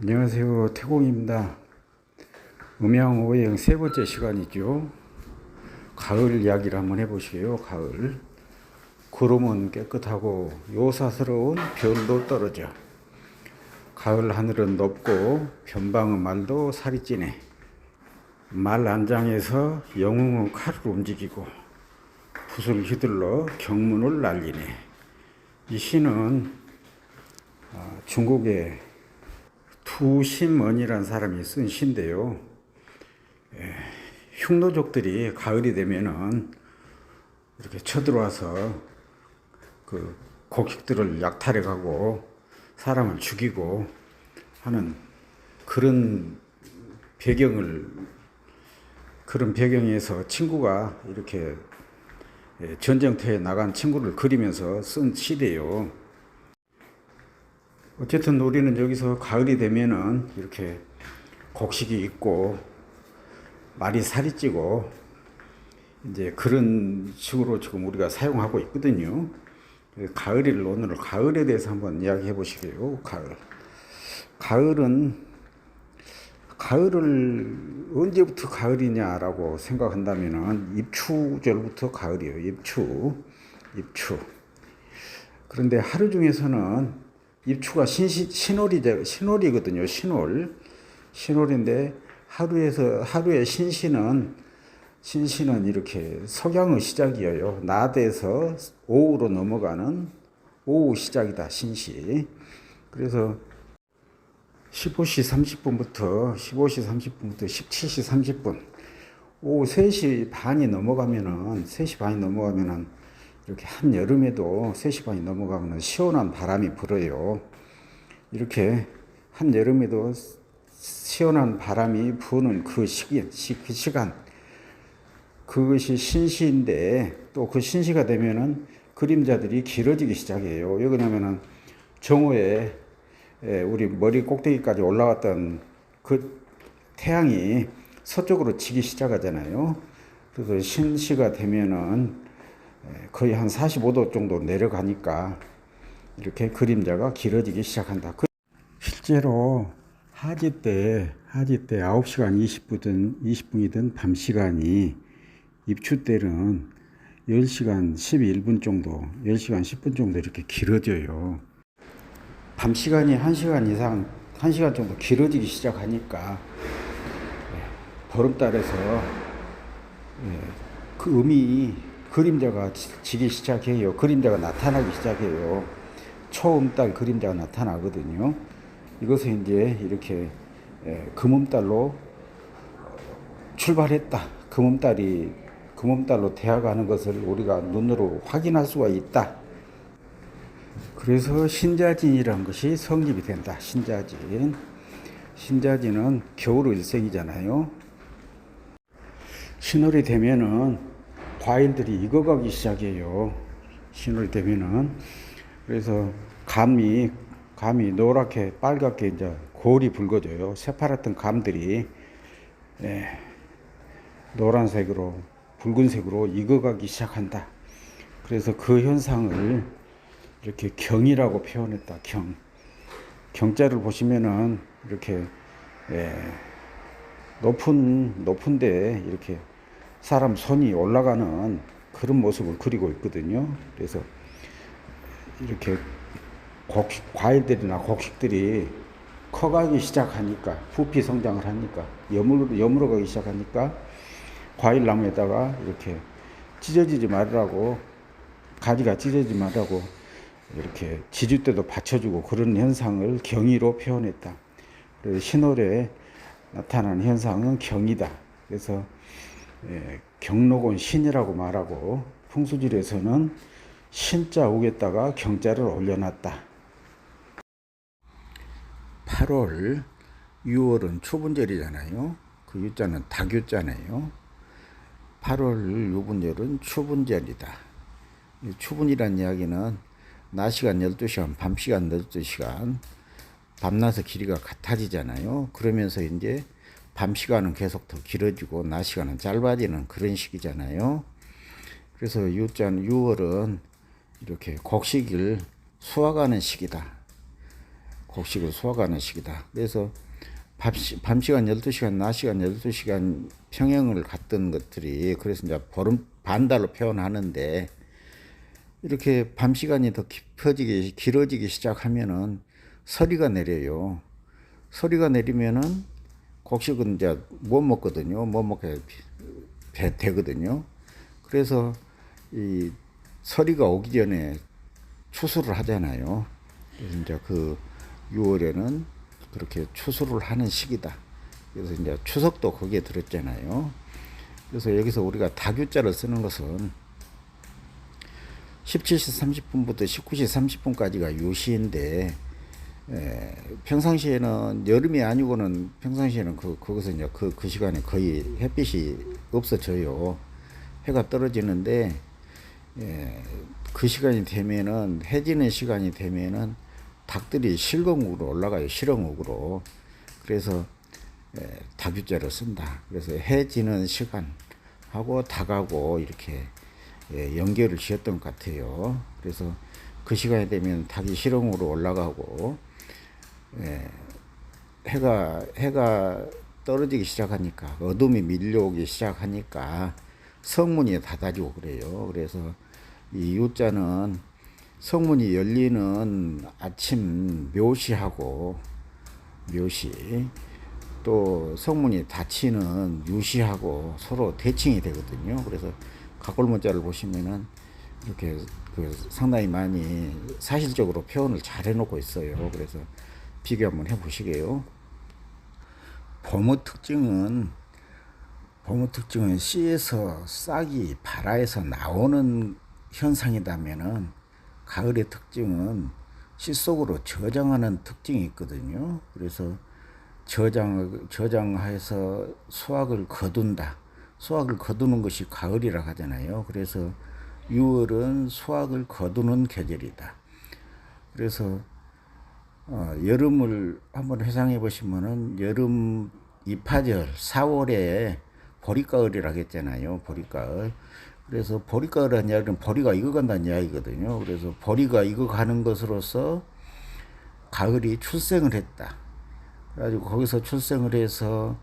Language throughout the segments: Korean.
안녕하세요. 태공입니다. 음양 오행 세 번째 시간이죠. 가을 이야기를 한번 해보시게요. 가을. 구름은 깨끗하고 요사스러운 별도 떨어져. 가을 하늘은 높고 변방의 말도 살이 찌네. 말 안장에서 영웅의 칼을 움직이고 붓을 휘둘러 경문을 날리네. 이 시는 아, 중국의 투신먼이라는 사람이 쓴 시인데요. 예, 흉노족들이 가을이 되면은 이렇게 쳐들어와서 그 곡식들을 약탈해 가고 사람을 죽이고 하는 그런 배경을 그런 배경에서 친구가 이렇게 예, 전쟁터에 나간 친구를 그리면서 쓴 시대요. 어쨌든 우리는 여기서 가을이 되면은 이렇게 곡식이 있고 말이 살이 찌고 이제 그런 식으로 지금 우리가 사용하고 있거든요. 가을을 오늘 가을에 대해서 한번 이야기해 보시게요. 가을. 가을은 가을을 언제부터 가을이냐라고 생각한다면은 입추절부터 가을이에요. 입추. 입추. 그런데 하루 중에서는 입추가 신시, 신월이 신월이거든요. 신월. 신월인데 하루에서 하루의 신시는 신시는 이렇게 석양의 시작이에요. 낮에서 오후로 넘어가는 오후 시작이다. 신시. 그래서 15시 30분부터 15시 30분부터 17시 30분 오후 3시 반이 넘어가면은 3시 반이 넘어가면은 이렇게 한 여름에도 3시 반이 넘어가면 시원한 바람이 불어요. 이렇게 한 여름에도 시원한 바람이 부는 그 시기, 그 시간, 그것이 신시인데 또 그 신시가 되면은 그림자들이 길어지기 시작해요. 왜 그러냐면은 정오에 우리 머리 꼭대기까지 올라왔던 그 태양이 서쪽으로 지기 시작하잖아요. 그래서 신시가 되면은 거의 한 45도 정도 내려가니까 이렇게 그림자가 길어지기 시작한다. 그 실제로 하지 때, 하지 때 9시간 20분이든, 20분이든 밤 시간이 입추 때는 10시간 11분 정도, 10시간 10분 정도 이렇게 길어져요. 밤 시간이 1시간 이상, 1시간 정도 길어지기 시작하니까 보름달에서 그 음이 그림자가 지기 시작해요. 그림자가 나타나기 시작해요. 초음달 그림자가 나타나거든요. 이것은 이제 이렇게 금음달로 출발했다. 금음달이 금음달로 되어가는 것을 우리가 눈으로 확인할 수가 있다. 그래서 신자진이라는 것이 성립이 된다. 신자진. 신자진은 겨울 일생이잖아요. 신월이 되면은 과일들이 익어가기 시작해요. 신월이 되면은. 그래서 감이, 감이 노랗게 빨갛게 이제 골이 붉어져요. 새파랗던 감들이, 예, 노란색으로, 붉은색으로 익어가기 시작한다. 그래서 그 현상을 이렇게 경이라고 표현했다. 경. 경자를 보시면은 이렇게, 예, 높은, 높은데 이렇게 사람 손이 올라가는 그런 모습을 그리고 있거든요. 그래서 이렇게 곡식, 과일들이나 곡식들이 커가기 시작하니까 부피 성장을 하니까 여물어, 여물어 가기 시작하니까 과일 나무에다가 이렇게 찢어지지 말라고 가지가 찢어지지 말라고 이렇게 지주대도 받쳐주고 그런 현상을 경이로 표현했다. 그래서 신월에 나타나는 현상은 경이다. 그래서 예, 경록은 신이라고 말하고 풍수질에서는 신자 옥에다가 경자를 올려놨다. 8월, 6월은 초분절이잖아요. 그 유자는 닭유자네요. 8월 유분절은 초분절이다. 초분이란 이야기는 낮 시간 12시간, 밤 시간 12시간, 밤낮의 길이가 같아지잖아요. 그러면서 이제 밤 시간은 계속 더 길어지고 낮 시간은 짧아지는 그런 시기잖아요. 그래서 유자는 6월은 이렇게 곡식을 수확하는 시기다. 곡식을 수확하는 시기다. 그래서 밤, 시간 12시간, 낮 시간 12시간 평형을 갔던 것들이 그래서 이제 보름 반달로 표현하는데 이렇게 밤 시간이 더 깊어지기 길어지기 시작하면은 서리가 내려요. 서리가 내리면은 곡식은 이제 못 먹거든요. 못 먹게 배, 되거든요. 그래서 이 서리가 오기 전에 추수를 하잖아요. 그래서 이제 그 6월에는 그렇게 추수를 하는 시기다. 그래서 이제 추석도 거기에 들었잖아요. 그래서 여기서 우리가 다규자를 쓰는 것은 17시 30분부터 19시 30분까지가 유시인데 에, 평상시에는 여름이 아니고는 평상시에는 그 그것은 이제 그, 그 시간에 거의 햇빛이 없어져요. 해가 떨어지는데 예, 그 시간이 되면은 해지는 시간이 되면은 닭들이 실검국으로 올라가요. 실험국으로. 그래서 예, 닭유자를 쓴다. 그래서 해지는 시간하고 닭하고 이렇게 예, 연결을 지었던 것 같아요. 그래서 그 시간이 되면 닭이 실험으로 올라가고 예, 해가 해가 떨어지기 시작하니까 어둠이 밀려오기 시작하니까 성문이 닫아지고 그래요. 그래서 이 유자는 성문이 열리는 아침 묘시하고 묘시 또 성문이 닫히는 유시하고 서로 대칭이 되거든요. 그래서 각골문자를 보시면은 이렇게 그 상당히 많이 사실적으로 표현을 잘 해놓고 있어요. 그래서 비교 한번 해보시게요. 봄의 특징은 봄의 특징은 씨에서 싹이 발아에서 나오는 현상이다면은 가을의 특징은 씨 속으로 저장하는 특징이 있거든요. 그래서 저장 저장해서 수확을 거둔다. 수확을 거두는 것이 가을이라 하잖아요. 그래서 6월은 수확을 거두는 계절이다. 그래서 어, 여름을 한번 회상해 보시면은 여름 이파절 4월에 보리가을이라고 했잖아요. 보리가을. 그래서 보리가을한 이야기는 보리가 익어간다는 이야기거든요. 그래서 보리가 익어가는 것으로서 가을이 출생을 했다. 그래가지고 거기서 출생을 해서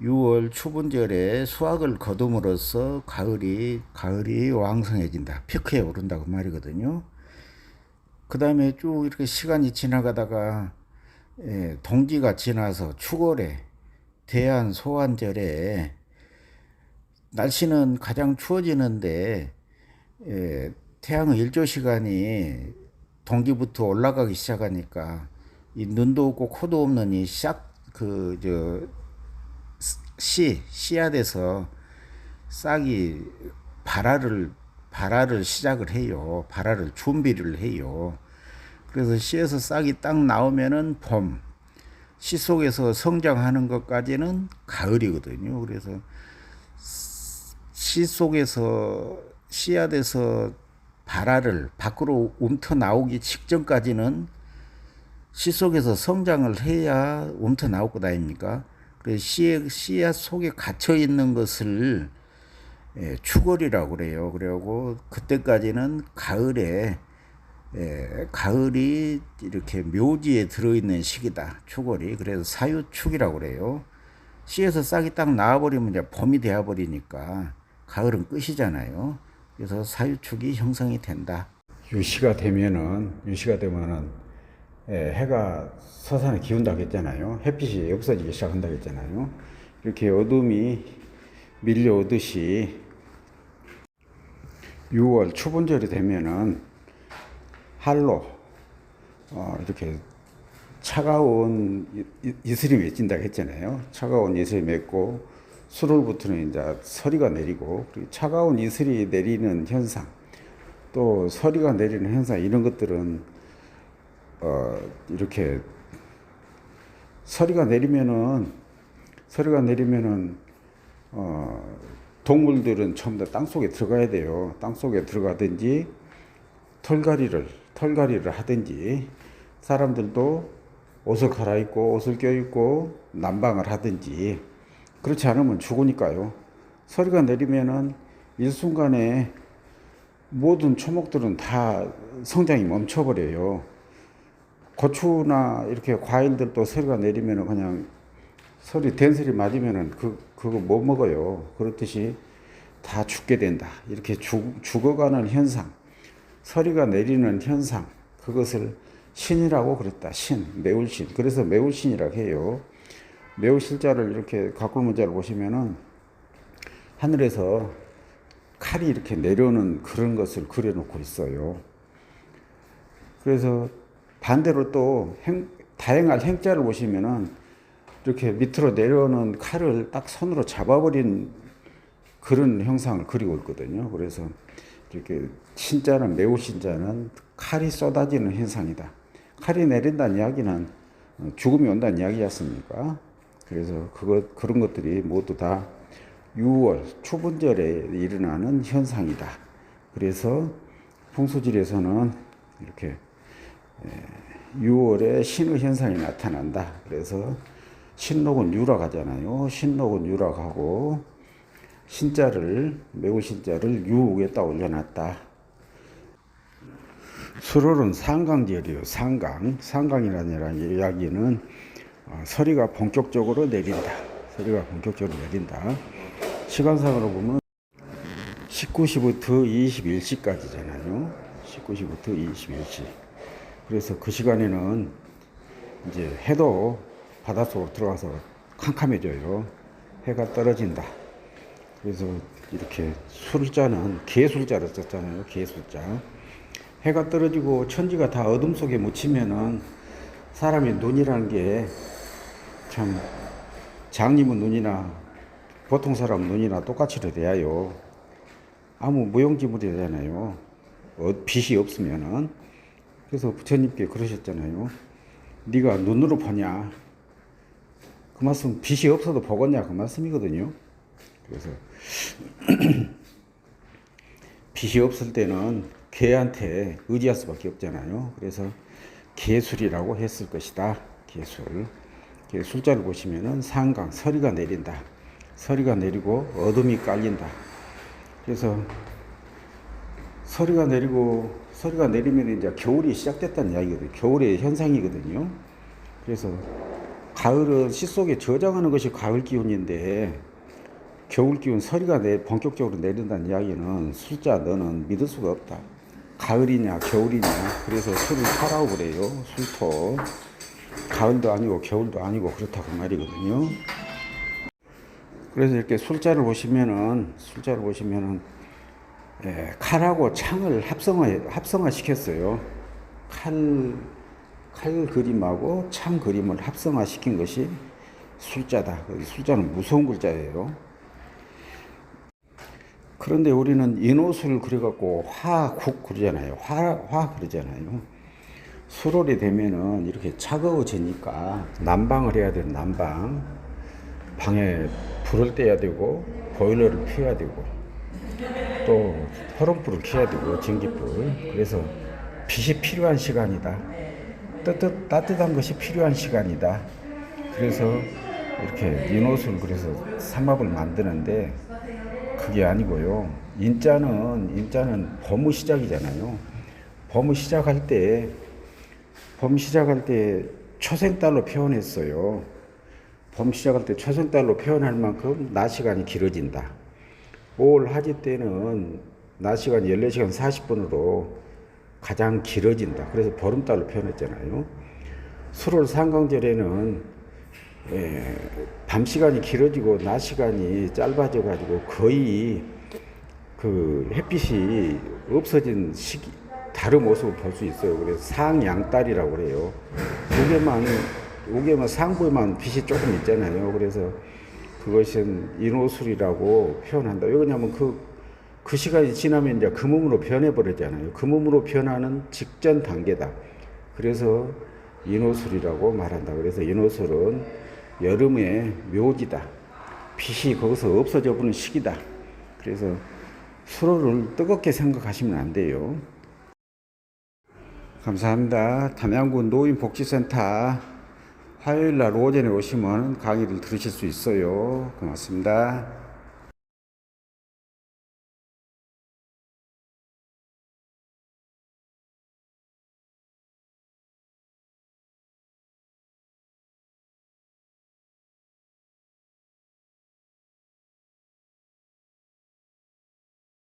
6월 추분절에 수확을 거둠으로써 가을이 가을이 왕성해진다. 피크에 오른다고 말이거든요. 그 다음에 쭉 이렇게 시간이 지나가다가 예, 동지가 지나서 추월에 대한 소환절에 날씨는 가장 추워지는데 예, 태양의 일조 시간이 동기부터 올라가기 시작하니까 이 눈도 없고 코도 없는 이 싹 그 저 씨 씨앗에서 싹이 발화를 발화를 시작을 해요. 발화를 준비를 해요. 그래서 씨에서 싹이 딱 나오면은 봄, 씨 속에서 성장하는 것까지는 가을이거든요. 그래서 씨 속에서 씨앗에서 발화를 밖으로 움터 나오기 직전까지는 씨 속에서 성장을 해야 움터 나올 것 아닙니까? 그 씨, 씨앗 속에 갇혀 있는 것을 예, 추골이라고 그래요. 그래고 그때까지는 가을에 예, 가을이 이렇게 묘지에 들어있는 시기다. 추골이. 그래서 사유축이라고 그래요. 씨에서 싹이 딱 나와버리면 이제 봄이 되어버리니까 가을은 끝이잖아요. 그래서 사유축이 형성이 된다. 유시가 되면은 유시가 되면은 예, 해가 서산에 기운다고 했잖아요. 햇빛이 없어지기 시작한다고 했잖아요. 이렇게 어둠이 밀려오듯이 6월 추분절이 되면은 할로 어, 이렇게 차가운 이슬이 맺힌다고 했잖아요. 차가운 이슬이 맺고 수월부터는 이제 서리가 내리고 차가운 이슬이 내리는 현상 또 서리가 내리는 현상 이런 것들은 어, 이렇게 서리가 내리면은 서리가 내리면은 어, 동물들은 전부 다 땅속에 들어가야 돼요. 땅 속에 들어가든지 털갈이를 털갈이를 하든지 사람들도 옷을 갈아입고 옷을 껴입고 난방을 하든지 그렇지 않으면 죽으니까요. 서리가 내리면은 일순간에 모든 초목들은 다 성장이 멈춰버려요. 고추나 이렇게 과일들도 서리가 내리면은 그냥 서리 된소리 맞으면은 그 그거 못 먹어요. 그렇듯이 다 죽게 된다. 이렇게 죽, 죽어가는 현상, 서리가 내리는 현상, 그것을 신이라고 그랬다. 신, 매울신. 그래서 매울신이라고 해요. 매울신자를 이렇게 가꿀 문자를 보시면은 하늘에서 칼이 이렇게 내려오는 그런 것을 그려놓고 있어요. 그래서 반대로 또 행, 다행할 행자를 보시면은 이렇게 밑으로 내려오는 칼을 딱 손으로 잡아버린 그런 형상을 그리고 있거든요. 그래서 이렇게 신자는 매우 신자는 칼이 쏟아지는 현상이다. 칼이 내린다는 이야기는 죽음이 온다는 이야기였습니까? 그래서 그것 그런 것들이 모두 다 6월 초분절에 일어나는 현상이다. 그래서 풍수질에서는 이렇게 6월에 신의 현상이 나타난다. 그래서 신록은 유락하잖아요. 신록은 유락하고 신자를 매우 신자를 유에다 올려놨다. 수롤은 상강절이요. 상강. 상강이라는 이야기는 어, 서리가 본격적으로 내린다. 서리가 본격적으로 내린다. 시간상으로 보면 19시부터 21시까지잖아요. 19시부터 21시. 그래서 그 시간에는 이제 해도 바닷속으로 들어가서 캄캄해져요. 해가 떨어진다. 그래서 이렇게 술자는 개술자를 썼잖아요. 개술자. 해가 떨어지고 천지가 다 어둠 속에 묻히면은 사람의 눈이라는 게 참 장님은 눈이나 보통 사람 눈이나 똑같이 돼야요. 아무 무용지물이잖아요. 어, 빛이 없으면은 그래서 부처님께 그러셨잖아요. 네가 눈으로 보냐? 그 말씀 빛이 없어도 보겠냐 그 말씀이거든요. 그래서 빛이 없을 때는 개한테 의지할 수밖에 없잖아요. 그래서 개술이라고 했을 것이다. 개술. 술자를 보시면은 상강 서리가 내린다. 서리가 내리고 어둠이 깔린다. 그래서 서리가 내리고 서리가 내리면 이제 겨울이 시작됐다는 이야기거든요. 겨울의 현상이거든요. 그래서 가을은 씨 속에 저장하는 것이 가을 기운인데 겨울 기운 서리가 내 본격적으로 내린다는 이야기는 술자 너는 믿을 수가 없다. 가을이냐 겨울이냐 그래서 술을 타라고 그래요. 술토. 가을도 아니고 겨울도 아니고 그렇다고 말이거든요. 그래서 이렇게 술자를 보시면은 술자를 보시면은 예, 칼하고 창을 합성화 합성화 시켰어요. 칼, 칼 그림하고 창 그림을 합성화 시킨 것이 술자다. 술자는 무서운 글자예요. 그런데 우리는 인옷을 그려갖고 화국 그러잖아요. 화, 화 그러잖아요. 수롤이 되면은 이렇게 차가워지니까 난방을 해야 되는 난방. 방에 불을 떼야 되고, 보일러를 피워야 되고, 또 화롱불을 켜야 되고 전기불 그래서 빛이 필요한 시간이다 따뜻, 따뜻한 것이 필요한 시간이다. 그래서 이렇게 인옷을 그래서 삼합을 만드는데 그게 아니고요. 인자는 인자는 봄의 시작이잖아요. 봄의 시작할 때봄 시작할 때 초생달로 표현했어요. 봄 시작할 때 초생달로 표현할 만큼 낮 시간이 길어진다. 5월 하지 때는 낮 시간 14시간 40분으로 가장 길어진다. 그래서 보름달로 표현했잖아요. 수월 상강절에는 예, 밤 시간이 길어지고 낮 시간이 짧아져 가지고 거의 그 햇빛이 없어진 시기 다른 모습을 볼 수 있어요. 그래서 상양달이라고 그래요. 우개만 우개만 상부에만 빛이 조금 있잖아요. 그래서 그것은 인호술이라고 표현한다. 왜 그러냐면 그, 그 시간이 지나면 이제 그 몸으로 변해버리잖아요. 그 몸으로 변하는 직전 단계다. 그래서 인호술이라고 말한다. 그래서 인호술은 여름의 묘지다. 빛이 거기서 없어져 버리는 시기다. 그래서 수로를 뜨겁게 생각하시면 안 돼요. 감사합니다. 담양군 노인복지센터 화요일 날 오전에 오시면 강의를 들으실 수 있어요. 고맙습니다.